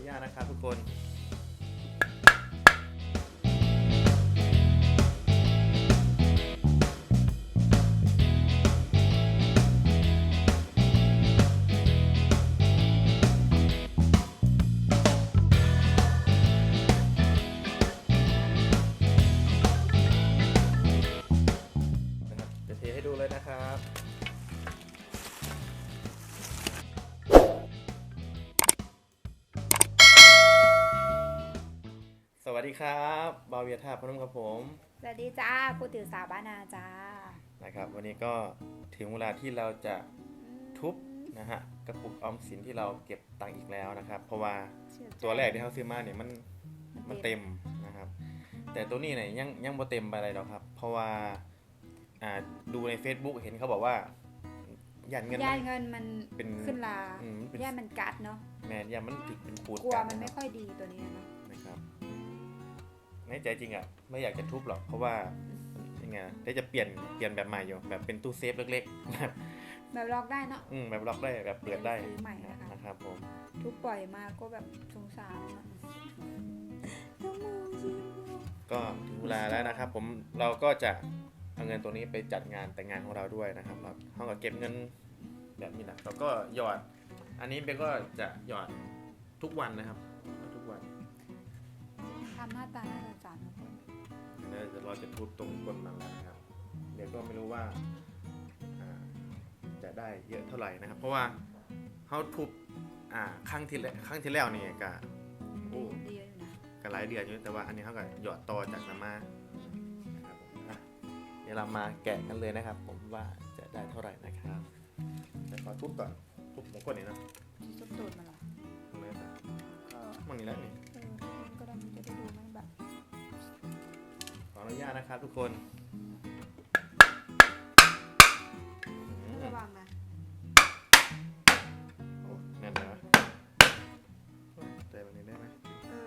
นุญาตนะครับทุกคน วัสดีครับบาเวียท่าพนมครับผมสวัสดีจ้าพูดถึงสาวบ้านนาจ้านะครับ วันนี้ก็ถึงเวลาที่เราจะทุบนะฮะกระปุกออมสินที่เราเก็บตังค์อีกแล้วนะครับ เพราะว่าเชื่อใจตัวแรกที่เขาซื้อมาเนี่ยมันมันเต็มนะครับ แต่ตัวนี้เนี่ยยังยังบ่เต็มไปอะไรหรอกครับ เพราะว่าอ่าดูใน Facebook เห็นเขาบอกว่ายันเงินย่ามันเงินมันเป็นขึ้นลาอืมเป็นย่ามันกัดเนาะแมนยันมันติดเป็นขูดกลัวกัมันไม่ะครับค่อยดีตัวนี้เนาะนะครับ ในใจจริงอะไม่อยากจะทุบหรอกเพราะว่ายังไงได้จะเปลี่ยนเปลี่ยนแบบใหม่อยู่แบบเป็นตู้เซฟเล็กๆแบบแบบล็อกได้เนาะอืมแบบล็อกได้แบบเปิดได้ซื้อใหม่นะคะนะครับผมทุกปล่อยมาก็แบบสงสารมันต้องมองสิก็ถึงเวลาแล้วนะครับ ผมเราก็จะเอาเงินตัวนี้ไปจัดงานแต่งงานของเราด้วยนะครับเราเราก็เก็บเงินแบบนี้นะเราก็หยอด อันนี้เบนก็จะหยอดทุกวันนะครับทุกวัน ทำหน้าตาน่าสงสารทุกคนเดี๋ยวเราจะทุบตรงก้นมันแล้วนะครับ เดี๋ยวก็ไม่รู้ว่าอ่าจะได้เยอะเท่าไหร่นะครับ เพราะว่าเขาทุบอ่าครั้งที่แล้วครั้งที่แล้วนี่ก็โอ้ดีอยู่นะก็หลายเดือนอยู่แต่ว่าอันนี้เขาก็หยอดต่อจากน้ำมานะครับผมอะเดี๋ยวเรามาแกะกันเลยนะครับ ผมว่าจะได้เท่าไหร่นะครับแต่ขอทุบก่อนทุบของก้นนี่นะทุบตูดมันเหรอ ตรงนี้นะก็มันนี่แล้วนี่ จะได้ดูมันแบบ ขออนุญาตนะครับทุกคนอืมระวังนะโอ้แน่นเลยวะเตะแบบนี้ได้ไหมเออ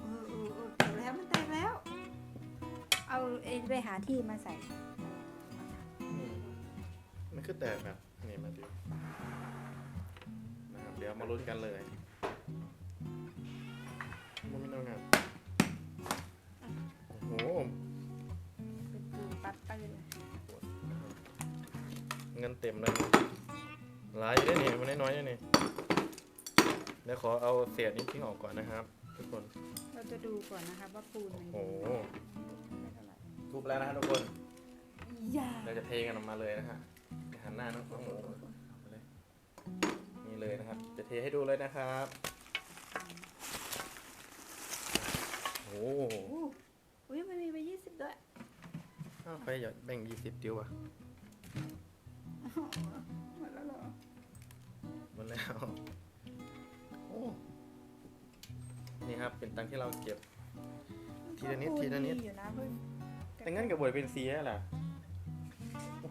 เออเออเออแตกแล้วมันแตกแล้ว เอาเอ็นไปหาที่มาใส่ อืมมันคือแตกแบบนี่มาดินะครับเดี๋ยวมาลุ้นกันเลย เงินเต็มเลยหลายอยู่ได้นี่มันน้อยๆนี่เดี๋ยวขอเอาเศษนี้ทิ้งออกก่อนนะครับ ทุกคน เราจะดูก่อนนะคะว่าปูนมันโอ้โหไม่เท่าไหร่ทุบแล้วนะครับทุกคน อย่าเราจะเทกันออกมาเลยนะฮะหันหน้าน้องน้องหมูมาเลยนี่เลยนะครับ จะเทให้ดูเลยนะครับโอ้โหโอ้อุ้ยมันมีไปยี่สิบด้วยอ้าวไปหยอดแบ่งยี่สิบดิวอะ หมดแล้วเหรอ หมดแล้วโอ้นี่ครับเป็นตังค์ที่เราเก็บ ทีละนิดทีละนิด อยู่นะเพิ่งแต่งั้นกับบวยเป็นซีแหละ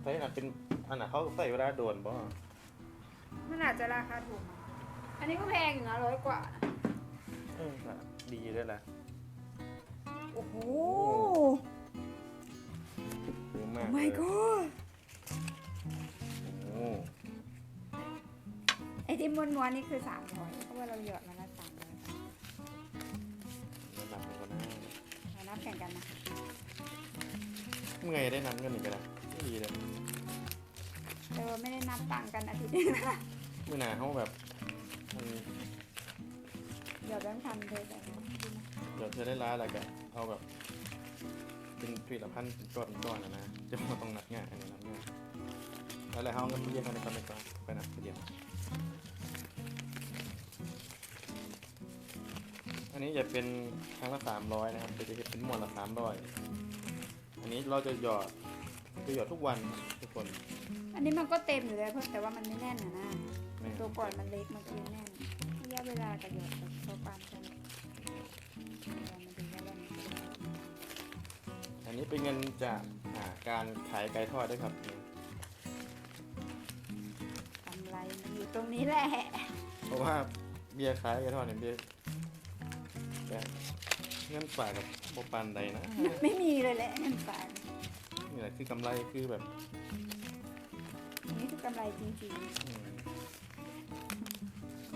ใส่หนักเป็นอันน่ะเขาใส่เวลาโดนบ่มันอาจจะราคาถูกมั้งอันนี้ก็แพงอยู่นะร้อยกว่านะเออก็ดีด้วยแหละโอ้โหเยอะมากไม่เลยก็โที่ม้วนๆนี่คือสามร้อยเพราะว่าเราหยอดมาละสามร้อยระดับมันก็น่าเรานับแข่งกันนะเมื่อยได้นับเงินอีกแล้วไม่ดีเลยเออไม่ได้นับตังค์กันอาทิตย์นี้นะเมื่อหนาเขาแบบมันหยอดแบงค์พันเลยแต่นะดีนะเดี๋ยวเธอได้ร้ายอะไรกันเอาแบบเป็นผลิตภัณฑ์เป็นก้อนเป็นก้อนนะนะจะมาต้องนับง่ายอันนี้นับง่ายแล้วอะไรเขาเอาเงินไปเรียกกันในก่อนในก่อนไปนับไปเดียว อันนี้จะเป็นครั้งละสามร้อยนะครับจะจะเป็นหมวดละสามร้อยอันนี้เราจะหยอดจะหยอดทุกวันทุกคน อันนี้มันก็เต็มอยู่แล้วเพิ่มแต่ว่ามันไม่แน่นนะนะนี่ตัวก่อนมันเล็กมันก็เลยแน่นระยะเวลากับหยอดกับตัวปานกันเรามาดูว่าเรามีอันนี้เป็นเงินจากอ่าการขายไก่ทอดด้วยครับ ตรงนี้แหละ เพราะว่าเบียร์ขายไก่ทอดเนี่ยเบียร์แต่เงินฝากกับโบปันใดนะไม่มีเลยแหละเงินฝากนี่แหละคือกำไรคือแบบอันนี้คือกำไรจริงอืม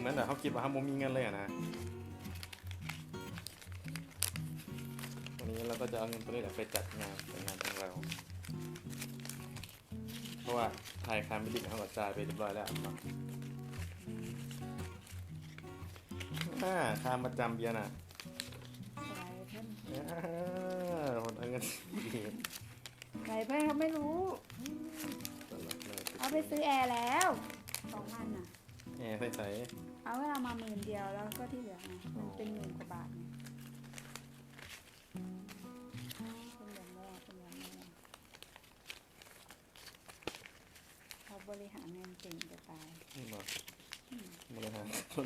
มือนแบบเขาคิดว่าเขาบ่มีเงินเลยอะนะวันนี้เราก็จะเอาเงินตัวนี้แหละไปจัดงานแต่งงานของเรา เพราะว่าถ่ายคาร์มิดิกเขาก็จ่ายไปเรียบร้อยแล้วเนาะ อ่าคามประจำเบียร์น่ะไหนเพื่อนอ่าคนเอาเงินดีไหนเพื่อนเขาไม่รู้ ตลกเลยเอาไปซื้อแอร์แล้วสองพันอะ แอร์ใส่ใส่เอาเวลามาหมื่นเดียวแล้วก็ที่เหลือไงมันเป็นหมื่นกว่าบาทไงเป็นอย่างแรกเป็นอย่างแรกเขาบริหารเงินเก่งจะตาย นี่บอก บริหารคน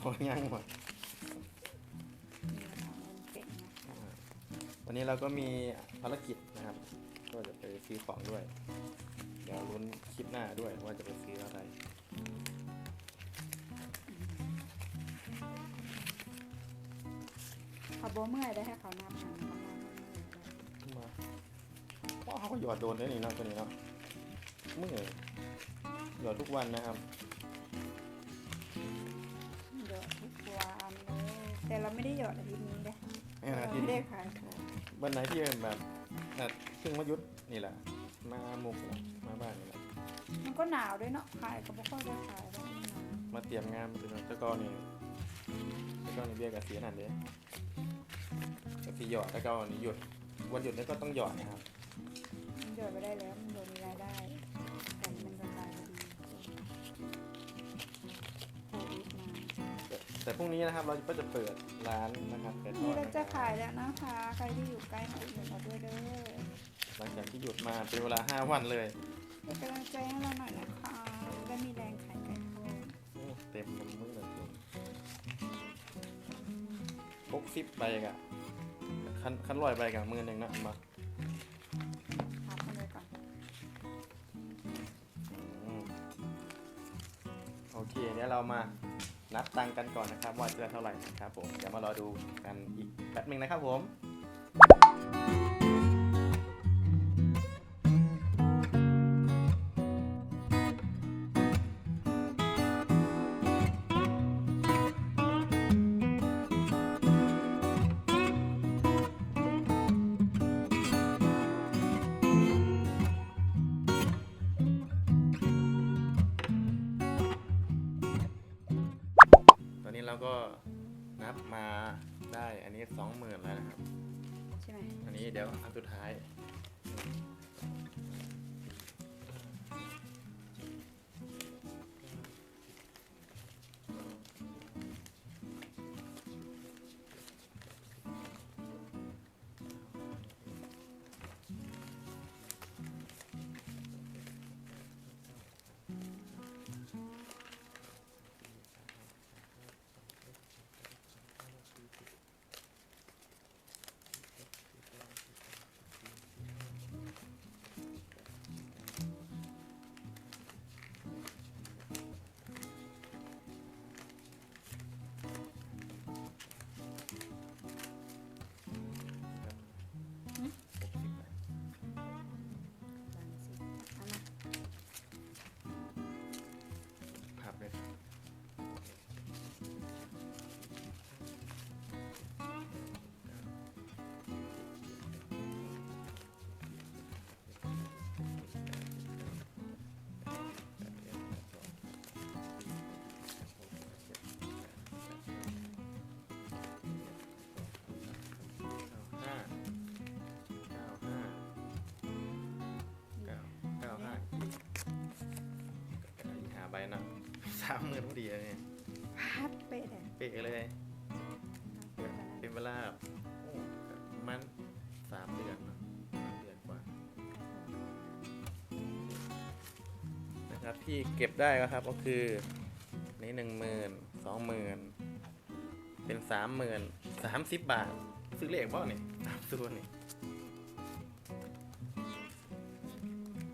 บอกยังหมดบริหารเงินเก่งนะอ่าวันนี้เราก็มีภารกิจนะครับ ก็จะไปซื้อของด้วย เดี๋ยวลุ้นคลิปหน้าด้วยว่าจะไปซื้ออะไรเขาโบเมื่อยได้ให้เขานำหางประมาณนั้นเลยมาเพราะเขาก็หยอดโดนได้นี่เนาะตัวนี้เนาะเมื่อยหยอดทุกวันนะครับ แต่เราไม่ได้หยอดอาทิตย์นี้เลยนี่นะเราที่ไม่ได้ขายของวันไหนที่แบบอะเพิ่งมายุดนี่แหละ มามุกนี่แหละมาบ้านนี่แหละ มันก็หนาวด้วยเนาะขายก็ไม่ค่อยได้ขายแล้วมันหนาวมาเตรียมงานมาถึงเจ้าก้อนนี่เจ้าก้อนนี่เบี้ยกับเสียนั่นเด้กับสีหยอดเจ้าก้อนนี่หยุดวันหยุดนี่ก็ต้องหยอดนะครับ มันหยอดไปได้แล้วมัน แต่แต่พรุ่งนี้นะครับเราก็จะเปิดร้านนะครับเป็ดทนี่อดเรานะคจะรับขายแล้วนะคะ ใครที่อยู่ใกล้มาอุดหนุนเราด้วยเด้อหลังจากที่หยุดมาเป็นเวลา 5 วันเลยเป็นกำลังใจให้เราหน่อยนะคะได้มีแรงขายไก่ทอดโอ้เต็มมือเลยพกซิปไปกะคันคันลอยไปกับมือหนึ่งนะมาพักมันเลยก่อนอืมโอเคเดี๋ยวเรามา นับตังค์กันก่อนนะครับว่าจะเท่าไหร่นะครับผมเดี๋ยวมารอดูกันอีกแป๊บหนึงนะครับผม ก็นับมาได้อันนี้สองหมื่นแล้วนะครับ ใช่ไหม อันนี้เดี๋ยวอันสุดท้าย สามหมื่นพอดีเลยเนี่ยพัดเป๊ะเลยเป๊ะเลยเป๊ะขนาดเป็นเวลาโอ้ประมันสามเดือนเนอะสามเดือนกว่านะครับที่เก็บได้ก็ครับก็คือนี่หนึ่งหมื่นสองหมื่นเป็นสามหมื่นสามสิบบาท ซื้อเลขบ่เนี่ยสามตัวนี่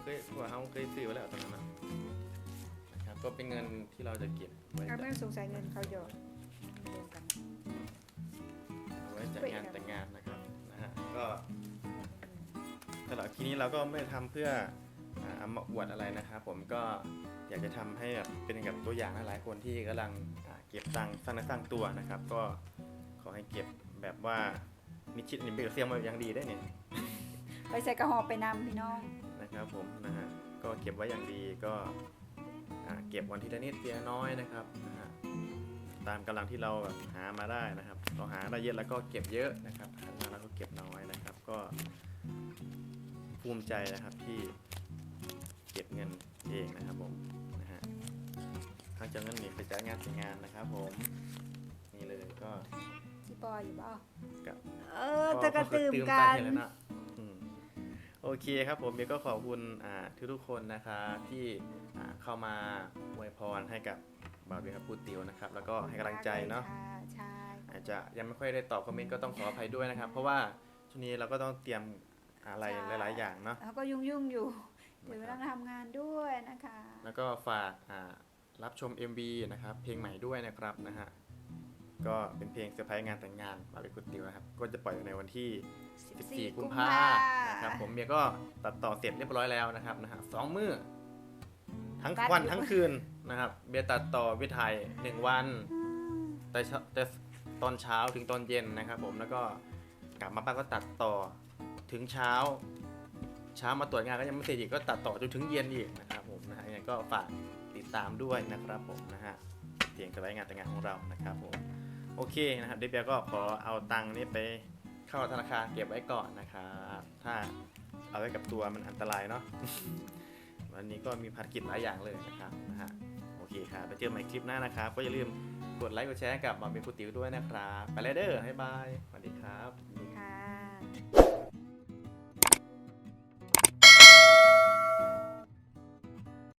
เคยกว่าเขาเคยซื้อไว้แล้วตอนนั้นนะนะครับ ก็เป็นเงินที่เราจะเก็บไว้เอาจัดไม่สงสัยเงินเขาหยอดรวมกันเอาไว้จัดงานแต่งงานนะครับนะฮะก็สำหรับทีนี้เราก็ไม่ได้ทำเพื่ออ่าเอามาอวดอะไรนะครับผมก็อยากจะทำให้แบบเป็นกับตัวอย่างให้หลายคนที่กำลังอ่าเก็บตังค์สร้างเนื้อสร้างตัวนะครับ ก็ขอให้เก็บแบบว่ามิดชิดนี่เป็นเสียงมาอย่างดีได้เนี่ย ไปใส่กระหอบไปนำพี่น้องนะครับผมนะฮะก็เก็บไว้อย่างดีก็อ่า เก็บวันทีละนิดทีละน้อยนะครับนะฮะตามกำลังที่เราแบบหามาได้นะครับ เราหาได้เยอะแล้วก็เก็บเยอะนะครับหามาแล้วก็เก็บน้อยนะครับ ก็ภูมิใจนะครับที่เก็บเงินเองนะครับผมนะฮะทางเจ้าเงินนี่ไปจ่ายงานแต่งงานนะครับ ผมนี่เลยก็ที่ปออยู่บ่กับเออจะกระตืมกันเห็แล้วะอืมโอเคครับผมเบียร์ก็ขอบคุณอ่าทุกทุกๆคนนะครับที่อ่า เข้ามาอวยพรให้กับบาร์เบียร์พูดติวนะครับ แล้วก็ให้กำลังใจเนาะค่ใช่อาจจะยังไม่ค่อยได้ตอบคอมเมนต์ก็ต้องขออภัยด้วยนะครับ เพราะว่าช่วงนี้เราก็ต้องเตรียมอะไรหลาย ๆ อย่างเนาะแล้วก็ยุ่งยุ่งๆอยู่เดี๋ยวต้องทำงานด้วยนะคะ แล้วก็ฝากอ่ารับชม MV นะครับ เพลงใหม่ด้วยนะครับนะฮะก็เป็นเพลงเซอร์ไพรส์งานแต่งงานบาร์เบียร์พูดติวนะครับ ก็จะปล่อยในวันที่ 14 กุมภานะครับ ผมเมียก็ตัดต่อเสร็จเรียบร้อยแล้วนะครับนะฮะสองมือ ทั้งวันทั้งคืนนะครับเบียร์ตัดต่อเบียร์ถ่ายหนึ่งวันอืมแต่เช้าแต่ตอนเช้าถึงตอนเย็นนะครับผมแล้วก็กลับมาบ้านก็ตัดต่อถึงเช้า เช้ามาตรวจงานก็ยังไม่เสร็จอีกก็ตัดต่อจนถึงเย็นอีกนะครับผมนะฮะยังไงก็ฝากติดตามด้วยนะครับผมนะฮะเพลงสบายงานแต่งงานของเรานะครับผมโอเคนะครับเดยวเบียร์ก็ขอเอาตังค์นี้ไปเข้าธนาคารเก็บไว้ก่อนนะครับถ้าเอาไว้กับตัวมันอันตรายเนาะ วันนี้ก็มีภารกิจหลายอย่างเลยนะครับนะฮะโอเคครับไปเจอใหม่คลิปหน้านะครับ ก็อย่าลืมกดไลค์กดแชร์กับมาเป็นผู้ติ๋วด้วยนะครับ ไปเลยเด้อบ๊ายบายสวัสดีครับ